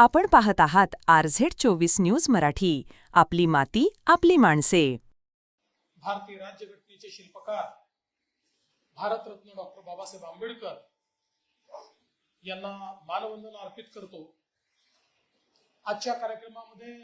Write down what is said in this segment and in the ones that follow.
आपण पाहत आहात आरझेड चोवीस न्यूज मराठी. आपली माती आपली माणसे. भारतीय राज्यघटनेचे शिल्पकार भारतरत्न डॉक्टर बाबासाहेब आंबेडकर यांना मानवंदना अर्पित करतो. आजच्या कार्यक्रमामध्ये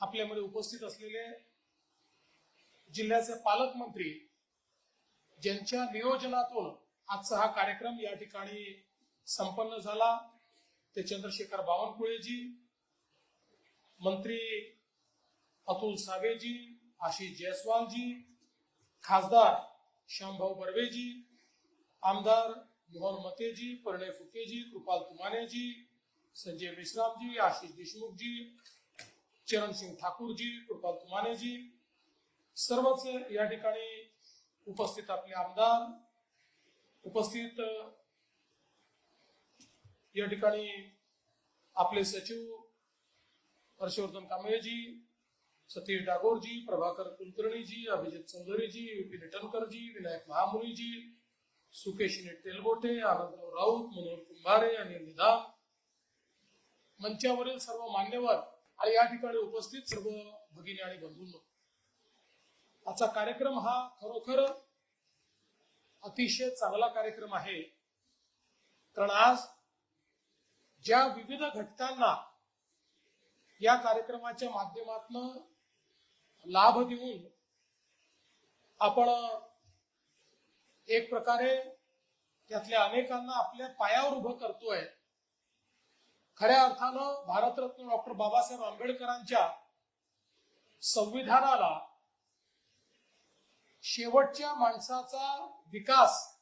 आपल्यामध्ये उपस्थित असलेले जिल्ह्याचे पालकमंत्री ज्यांच्या नियोजनातून आजचा हा कार्यक्रम या ठिकाणी संपन्न झाला. ते चंद्रशेखर बावनकुळेजी मंत्री अतुल सावेजी आशिष जयस्वालजी खासदार श्यामभाऊ बर्वेजी आमदार मोहन मतेजी परिणय फुकेजी कृपाल तुमानेजी संजय मेश्रामजी आशिष देशमुखजी चरण सिंग ठाकूरजी कृपाल तुमानेजी सर्वच या ठिकाणी उपस्थित आपले आमदार उपस्थित या ठिकाणी आपले सचिव हर्षवर्धन कांबळेजी सतीश डागोरजी प्रभाकर कुलकर्णीजी अभिजित चौधरीजी विपिन इटनकरजी विनायक महामुनीजी सुकेशिनी तेलगोटे आनंदराव राऊत मनोहर कुंभारे आणि निधान मंचावरील सर्व मान्यवर आणि या ठिकाणी उपस्थित सर्व भगिनी आणि बंधूंनो. आजचा कार्यक्रम हा खरोखर अतिशय चांगला कार्यक्रम आहे. कारण आज ज्या विविध घटकांना या कार्यक्रमाच्या माध्यमातून लाभ देऊन आपण एक प्रकारे त्यातल्या अनेकांना आपल्या पायावर उभं करतोय. खऱ्या अर्थानं भारतरत्न डॉक्टर बाबासाहेब आंबेडकरांच्या संविधानाला शेवटच्या माणसाचा विकास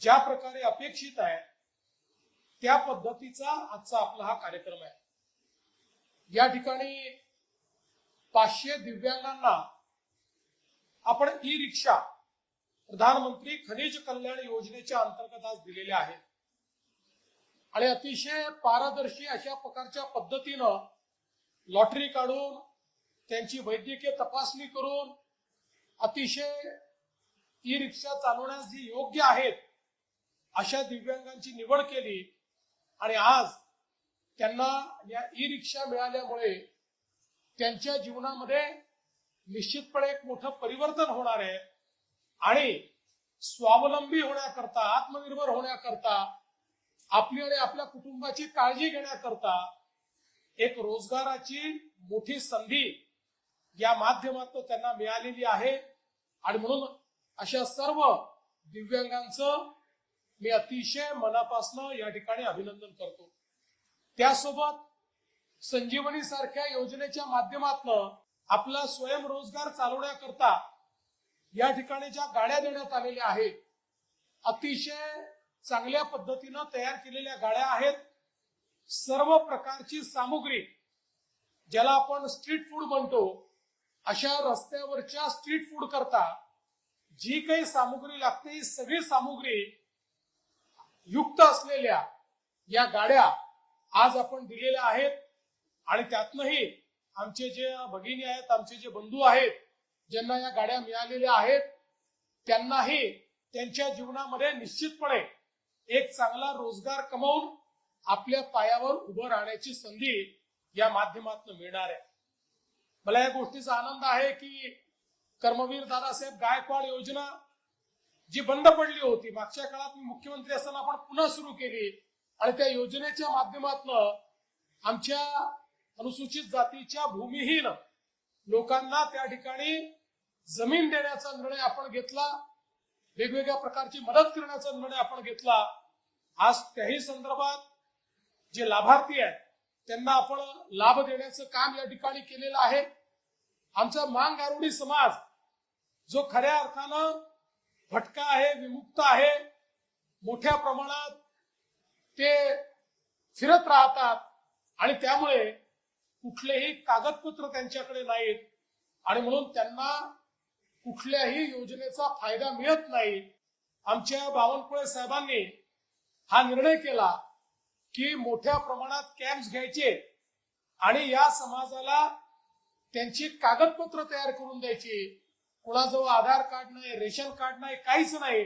ज्या प्रकारे अपेक्षित आहे त्या पद्धतीचा आजचा आपला हा कार्यक्रम आहे. या ठिकाणी पाचशे दिव्यांगांना आपण ई रिक्षा प्रधानमंत्री खनिज कल्याण योजनेच्या अंतर्गत आज दिलेल्या आहेत. आणि अतिशय पारदर्शी अशा प्रकारच्या पद्धतीनं लॉटरी काढून त्यांची वैद्यकीय तपासणी करून अतिशय ई रिक्षा चालवण्यास जी योग्य आहेत अशा दिव्यांगांची निवड केली आणि आज त्यांना या ई रिक्षा मिळाल्यामुळे त्यांच्या जीवनामध्ये निश्चितपणे एक मोठं परिवर्तन होणार आहे. आणि स्वावलंबी होण्याकरता आत्मनिर्भर होण्याकरता आपली आणि आपल्या कुटुंबाची काळजी घेण्याकरता एक रोजगाराची मोठी संधी या माध्यमातून त्यांना मिळालेली आहे. आणि म्हणून अशा सर्व दिव्यांगांचं मी अतिशय मनापासनं या ठिकाणी अभिनंदन करतो. त्यासोबत संजीवनी सारख्या योजनेच्या माध्यमातून आपला स्वयंरोजगार चालवण्याकरता या ठिकाणी ज्या गाड्या देण्यात आलेल्या आहेत अतिशय चांगल्या पद्धतीनं तयार केलेल्या गाड्या आहेत. सर्व प्रकारची सामुग्री ज्याला आपण स्ट्रीट फूड म्हणतो अशा रस्त्यावरच्या स्ट्रीट फूड करता जी काही सामुग्री लागते ही सगळी सामुग्री युक्त असलेल्या या गाड्या आज आपण दिलेल्या आहेत. आणि त्यातनंही आमचे जे भगिनी आहेत आमचे जे बंधू आहेत ज्यांना या गाड्या मिळालेल्या आहेत त्यांनाही त्यांच्या जीवनामध्ये निश्चितपणे एक चांगला रोजगार कमवून आपल्या पायावर उभं राहण्याची संधी या माध्यमातून मिळणार आहे. मला या गोष्टीचा आनंद आहे की कर्मवीर दादासाहेब गायकवाड योजना जी बंद पडली होती. मागच्या काळात मी मुख्यमंत्री असताना आपण पुन्हा सुरू केली. आणि त्या योजनेच्या माध्यमातून आमच्या अनुसूचित जातीच्या भूमिहीन लोकांना त्या ठिकाणी जमीन देण्याचा निर्णय आपण घेतला. वेगवेगळ्या प्रकारची मदत करण्याचा निर्णय आपण घेतला. आज त्याही संदर्भात जे लाभार्थी आहेत त्यांना आपण लाभ देण्याचं काम या ठिकाणी केलेलं आहे. आमचा मांग आरोडी समाज जो खऱ्या अर्थानं भटका आहे विमुक्त आहे. मोठ्या प्रमाणात ते फिरत राहतात आणि त्यामुळे कुठलेही कागदपत्र त्यांच्याकडे नाहीत आणि म्हणून त्यांना कुठल्याही योजनेचा फायदा मिळत नाही. आमच्या बावनकुळे साहेबांनी हा निर्णय केला की मोठ्या प्रमाणात कॅम्प्स घ्यायचे आणि या समाजाला त्यांची कागदपत्र तयार करून द्यायची. कुणाजवळ आधार कार्ड नाही रेशन कार्ड नाही काहीच नाही.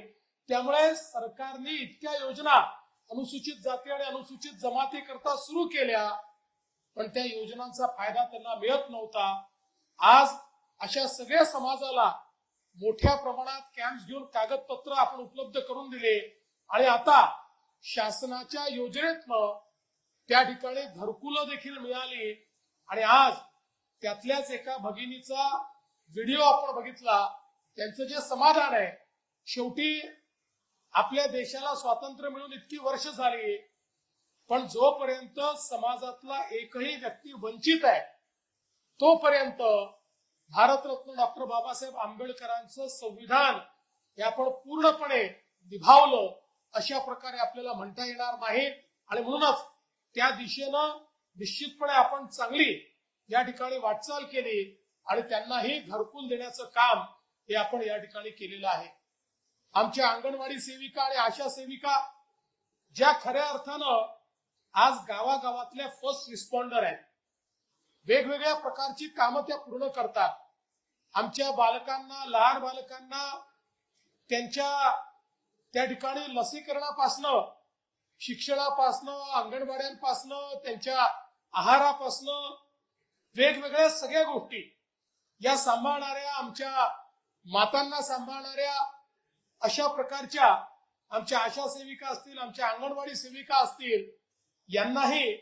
त्यामुळे सरकारने इतक्या योजना अनुसूचित जाती आणि अनुसूचित जमाती करता सुरू केल्या पण त्या योजनांचा फायदा त्यांना मिळत नव्हता. आज अशा सगळ्या समाजाला मोठ्या प्रमाणात कॅम्प घेऊन कागदपत्र आपण उपलब्ध करून दिले. आणि आता शासनाच्या योजनेतनं त्या ठिकाणी घरकुलं देखील मिळाली. आणि आज त्यातल्याच एका भगिनीचा व्हिडिओ आपण बघितला त्यांचं जे समाधान आहे शेवटी आपल्या देशाला स्वातंत्र्य मिळून इतकी वर्ष झाली पण जोपर्यंत समाजातला एकही व्यक्ती वंचित आहे तोपर्यंत भारतरत्न डॉक्टर बाबासाहेब आंबेडकरांचं संविधान हे आपण पूर्णपणे निभावलं अशा प्रकारे आपल्याला म्हणता येणार नाही. आणि म्हणूनच त्या दिशेनं निश्चितपणे आपण चांगली या ठिकाणी वाटचाल केली. आणि त्यांनाही घरकुल देण्याचं काम हे आपण या ठिकाणी केलेलं आहे. आमच्या अंगणवाडी सेविका आणि आशा सेविका ज्या खऱ्या अर्थानं आज गावागावातल्या फर्स्ट रिस्पॉन्डर आहेत वेगवेगळ्या प्रकारची कामं त्या पूर्ण करतात. आमच्या बालकांना लहान बालकांना त्यांच्या त्या ठिकाणी लसीकरणापासनं शिक्षणापासनं अंगणवाड्यांपासनं त्यांच्या आहारापासनं वेगवेगळ्या सगळ्या गोष्टी या सांभाळणाऱ्या आमच्या मातांना सांभाळणाऱ्या अशा प्रकारच्या आमच्या आशा सेविका असतील आमच्या अंगणवाडी सेविका असतील यांनाही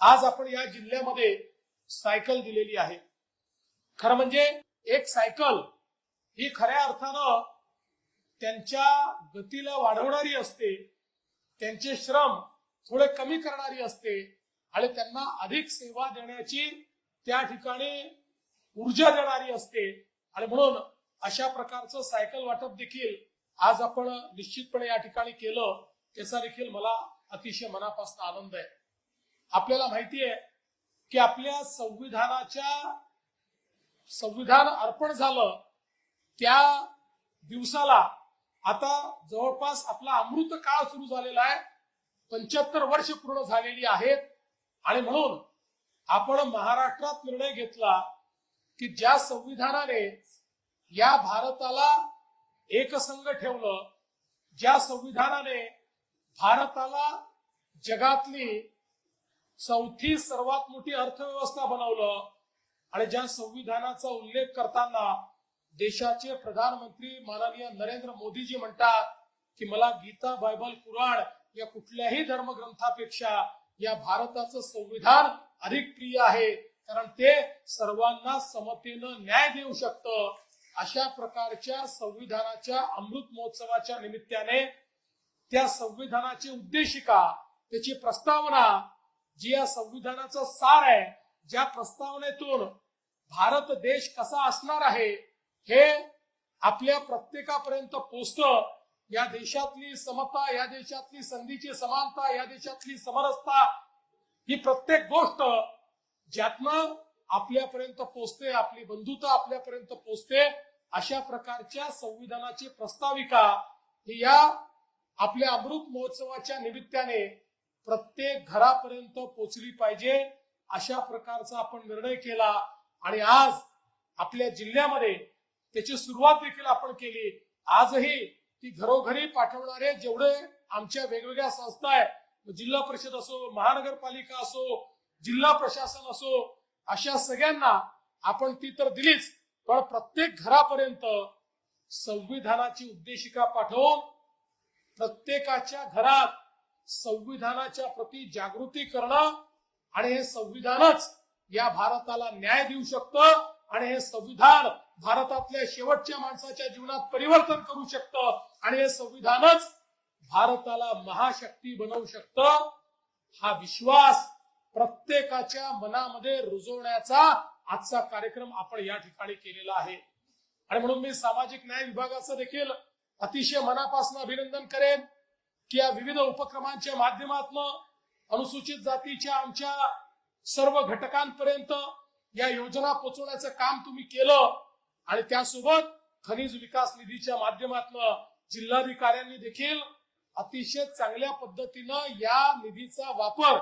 आज आपण या जिल्ह्यामध्ये सायकल दिलेली आहे. खरं म्हणजे एक सायकल ही खऱ्या अर्थानं त्यांच्या गतीला वाढवणारी असते त्यांचे श्रम थोडे कमी करणारी असते आणि त्यांना अधिक सेवा देण्याची त्या ठिकाणी ऊर्जा देणारी असते. आणि म्हणून अशा प्रकारचं सायकल वाटप देखील आज आपण निश्चितपणे या ठिकाणी केलं त्याचा देखील मला अतिशय मनापासून आनंद आहे. आपल्याला माहिती आहे की आपल्या संविधानाच्या संविधान अर्पण झालं त्या दिवसाला आता जवळपास आपला अमृत काळ सुरू झालेला आहे. पंच्याहत्तर वर्ष पूर्ण झालेली आहेत. आणि म्हणून आपण महाराष्ट्रात निर्णय घेतला की ज्या संविधानाने या भारताला एकसंघ ठेवलं ज्या संविधानाने भारताला जगातली चौथी सर्वात मोठी अर्थव्यवस्था बनवलं आणि ज्या संविधानाचा उल्लेख करताना देशाचे प्रधानमंत्री माननीय नरेंद्र मोदीजी म्हणतात की मला गीता बायबल पुराण या कुठल्याही धर्मग्रंथापेक्षा या भारताचं संविधान अधिक प्रिय आहे. कारण ते सर्वांना समतेनं न्याय देऊ शकतं. अशा प्रकारच्या संविधानाच्या अमृत महोत्सवाच्या निमित्ताने त्या संविधानाची उद्देशिका त्याची प्रस्तावना जी या संविधानाचा सार आहे ज्या प्रस्तावनेतून भारत देश कसा असणार आहे हे आपल्या प्रत्येकापर्यंत पोचतं. या देशातली समता या देशातली संधीची समानता या देशातली समरसता ही प्रत्येक गोष्ट ज्यातनं आपल्यापर्यंत पोचते आपली बंधुता आपल्यापर्यंत पोचते अशा प्रकारच्या संविधानाची प्रस्ताविका ही या आपल्या अमृत महोत्सवाच्या निमित्ताने प्रत्येक घरापर्यंत पोचली पाहिजे अशा प्रकारचा आपण निर्णय केला आणि आज आपल्या जिल्ह्यामध्ये त्याची सुरुवात देखील आपण केली. आजही ती घरोघरी पाठवणारे जेवढे आमच्या वेगवेगळ्या संस्था आहेत जिल्हा परिषद असो महानगरपालिका असो जिल्हा प्रशासन असो अशा सगळ्यांना आपण ती तर दिलीच पण प्रत्येक घरापर्यंत संविधानाची उद्देशिका पाठवून प्रत्येकाच्या घरात संविधानाच्या प्रती जागृती करणं आणि हे संविधानच या भारताला न्याय देऊ शकतं आणि हे संविधान भारतातल्या शेवटच्या माणसाच्या जीवनात परिवर्तन करू शकतं आणि हे संविधानच भारताला महाशक्ती बनवू शकतं. हा विश्वास प्रत्येकाच्या मनामध्ये रुजवण्याचा आजचा कार्यक्रम आपण या ठिकाणी केलेला आहे. आणि म्हणून मी सामाजिक न्याय विभागाचं देखील अतिशय मनापासून अभिनंदन करेन की या विविध उपक्रमांच्या माध्यमातून अनुसूचित जातीच्या आमच्या सर्व घटकांपर्यंत या योजना पोहोचवण्याचं काम तुम्ही केलं. आणि त्यासोबत खनिज विकास निधीच्या माध्यमातून जिल्हाधिकाऱ्यांनी देखील अतिशय चांगल्या पद्धतीनं या निधीचा वापर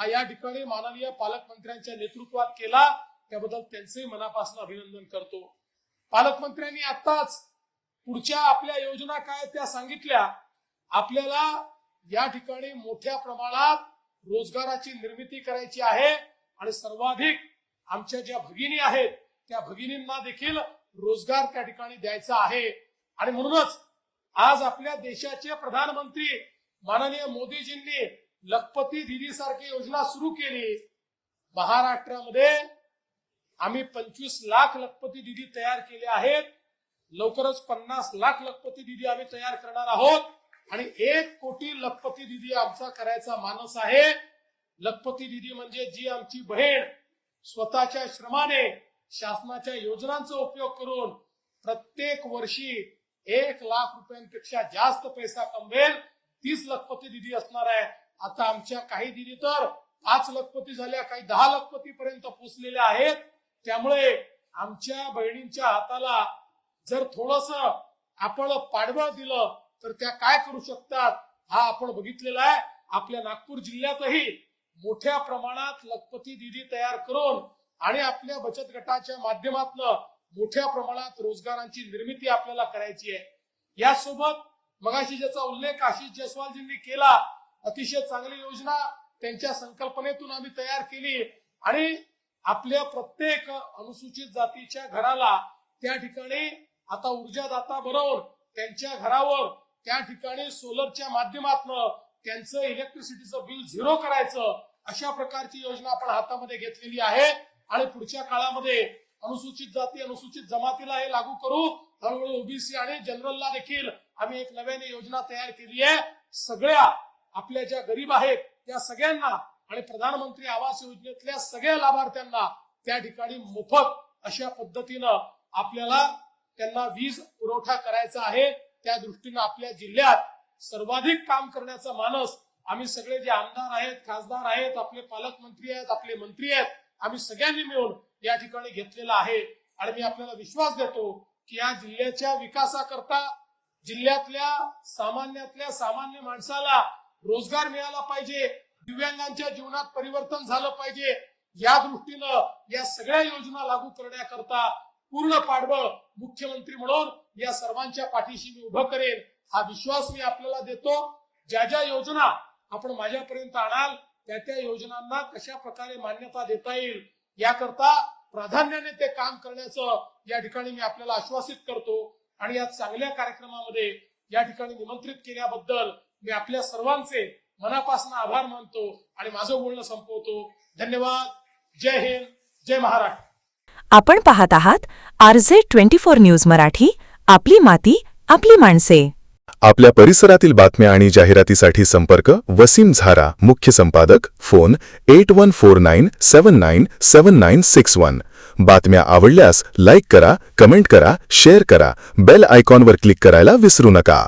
हा या ठिकाणी माननीय पालकमंत्र्यांच्या नेतृत्वात केला. त्याबद्दल त्यांचे मनापासून अभिनंदन करतो. पालकमंत्र्यांनी आताच पुढच्या आपल्या योजना काय त्या सांगितल्या. आपल्याला या ठिकाणी मोठ्या प्रमाणात रोजगाराची निर्मिती करायची आहे आणि सर्वाधिक आमच्या ज्या भगिनी आहेत त्या भगिनींना देखील रोजगार त्या ठिकाणी द्यायचा आहे. आणि म्हणूनच आज आपल्या देशाचे प्रधानमंत्री माननीय मोदीजींनी लखपती दिदी सारखी योजना सुरू केली. महाराष्ट्रामध्ये आम्ही पंचवीस लाख लखपती दिदी तयार केले आहेत. लवकरच पन्नास लाख लखपती दिदी आम्ही तयार करणार आहोत. आणि एक कोटी लखपती दिदी आमचा करायचा मानस आहे. लखपती दिदी म्हणजे जी आमची बहीण. स्वतःच्या श्रमाने शासनाच्या योजनांचा उपयोग करून प्रत्येक वर्षी एक लाख रुपयांपेक्षा जास्त पैसा कमवेल तीच लखपती दिदी असणार आहे. आता आमच्या काही दिदी तर पाच लखपती झाल्या काही दहा लखपती पर्यंत पोहोचलेल्या आहेत. त्यामुळे आमच्या बहिणींच्या हाताला जर थोडस आपण पाठबळ दिलं तर त्या काय करू शकतात हा आपण बघितलेला आहे. आपल्या नागपूर जिल्ह्यातही मोठ्या प्रमाणात लखपती दिदी तयार करून आणि आपल्या बचत गटाच्या माध्यमातून मोठ्या प्रमाणात रोजगारांची निर्मिती आपल्याला करायची आहे. यासोबत मगाशी ज्याचा उल्लेख आशिष जयस्वालजींनी केला अतिशय चांगली योजना त्यांच्या संकल्पनेतून आम्ही तयार केली. आणि आपल्या प्रत्येक अनुसूचित जातीच्या घराला त्या ठिकाणी आता ऊर्जादाता बनवून त्यांच्या घरावर त्या ठिकाणी सोलरच्या माध्यमातून त्यांचं इलेक्ट्रिसिटीचं बिल झिरो करायचं अशा प्रकारची योजना आपण हातामध्ये घेतलेली आहे. आणि पुढच्या काळामध्ये अनुसूचित जाती अनुसूचित जमातीला हे लागू करू. हळूहळू ओबीसी आणि जनरलला देखील आम्ही एक नव्याने योजना तयार केली आहे. सगळ्या आपल्या ज्या गरीब आहेत त्या सगळ्यांना आणि प्रधानमंत्री आवास योजनेतल्या सगळ्या लाभार्थ्यांना त्या ठिकाणी मोफत अशा पद्धतीनं आपल्याला त्यांना वीज पुरवठा करायचा आहे. त्या दृष्टीनं आपल्या जिल्ह्यात सर्वाधिक काम करण्याचा मानस आम्ही सगळे जे आमदार आहेत खासदार आहेत आपले पालकमंत्री आहेत आपले मंत्री आहेत आम्ही सगळ्यांनी मिळून या ठिकाणी घेतलेला आहे. आणि मी आपल्याला विश्वास देतो की या जिल्ह्याच्या विकासाकरता जिल्ह्यातल्या सामान्यातल्या सामान्य माणसाला रोजगार मिळाला पाहिजे दिव्यांगांच्या जीवनात परिवर्तन झालं पाहिजे. या दृष्टीनं या सगळ्या योजना लागू करण्याकरता पूर्ण पाठबळ मुख्यमंत्री म्हणून या सर्वांच्या पाठीशी मी उभं करेन. हा विश्वास मी आपल्याला देतो. ज्या ज्या योजना आपण माझ्यापर्यंत आणाल त्या त्या योजनांना कशा प्रकारे मान्यता देता येईल याकरता प्राधान्याने ते काम करण्याचं या ठिकाणी मी आपल्याला आश्वासित करतो. आणि या चांगल्या कार्यक्रमामध्ये या ठिकाणी निमंत्रित केल्याबद्दल मी आपल्या सर्वांचे मनापासून आभार मानतो आणि माझं बोलणं संपवतो. धन्यवाद. जय हिंद. जय महाराष्ट्र. आपण पाहत आहात RJ twenty four news Marathi आपली माती आपली माणसे. आपल्या परिसरातील बातम्या आणि जाहिरातीसाठी संपर्क वसीम झारा मुख्य संपादक phone eight one four nine seven nine seven nine six one. बातम्या आवडल्यास लाईक करा कमेंट करा शेअर करा बेल आयकॉनवर क्लिक करायला विसरू नका.